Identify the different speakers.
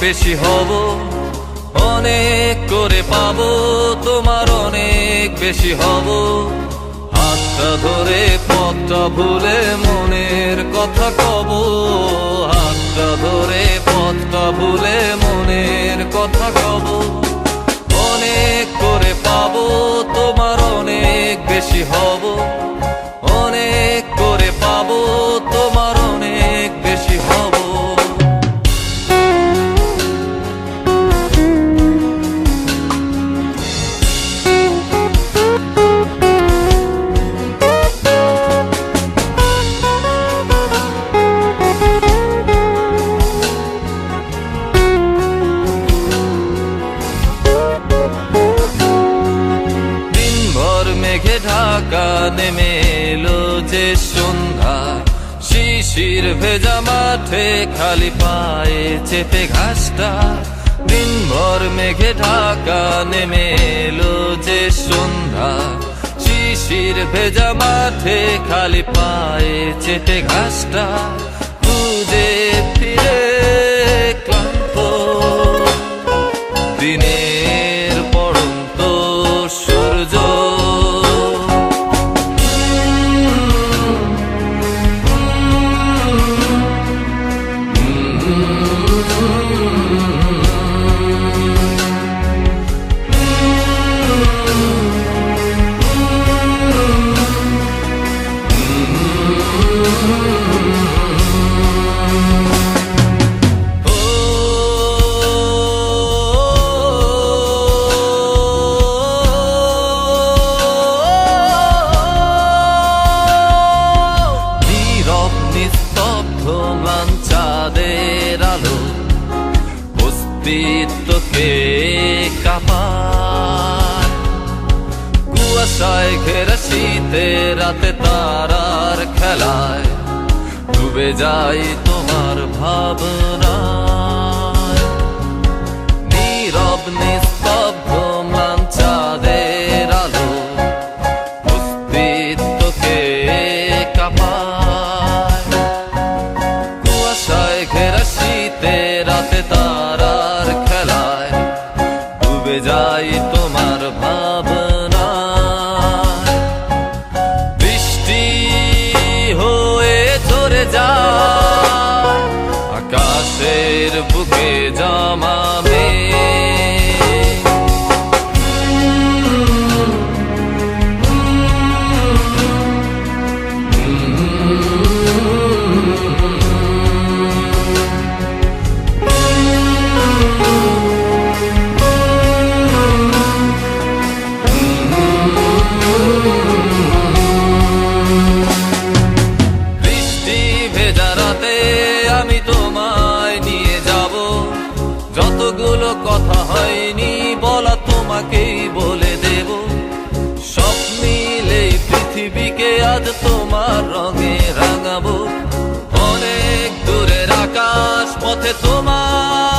Speaker 1: বেশি হব, অনেক করে পাব, তোমার অনেক বেশি হব। হাতটা ধরে, পথটা ভুলে মনের কথা কব। হাতটা ধরে, পথটা ভুলে মনের কথা কব। মেঘে ঢাকা নেমে এলো যে সন্ধ্যা। শিশির ভেজা মাঠে খালি পায়ে চেপে ঘাসটা। দিনভর মেঘে ঢাকা নেমে এলো যে সন্ধ্যা। শিশির ভেজা মাঠে খালি পায়ে চেপে ঘাসটা। খুঁজে ফিরে চাঁদের আলো অস্তিত্বকে কাপার কুয়াশায় ঘেরা শীতে রাতে তারার খেলায় ডুবে যায় তোমার ভাবনা। যাই তোমার ভাবনা। বৃষ্টি হয়ে ধরে যায় আকাশের বুকে জমাবে পৃথিবীকে আজ তোমার রঙে রাঙাবো। অনেক দূরের আকাশ পথে তোমার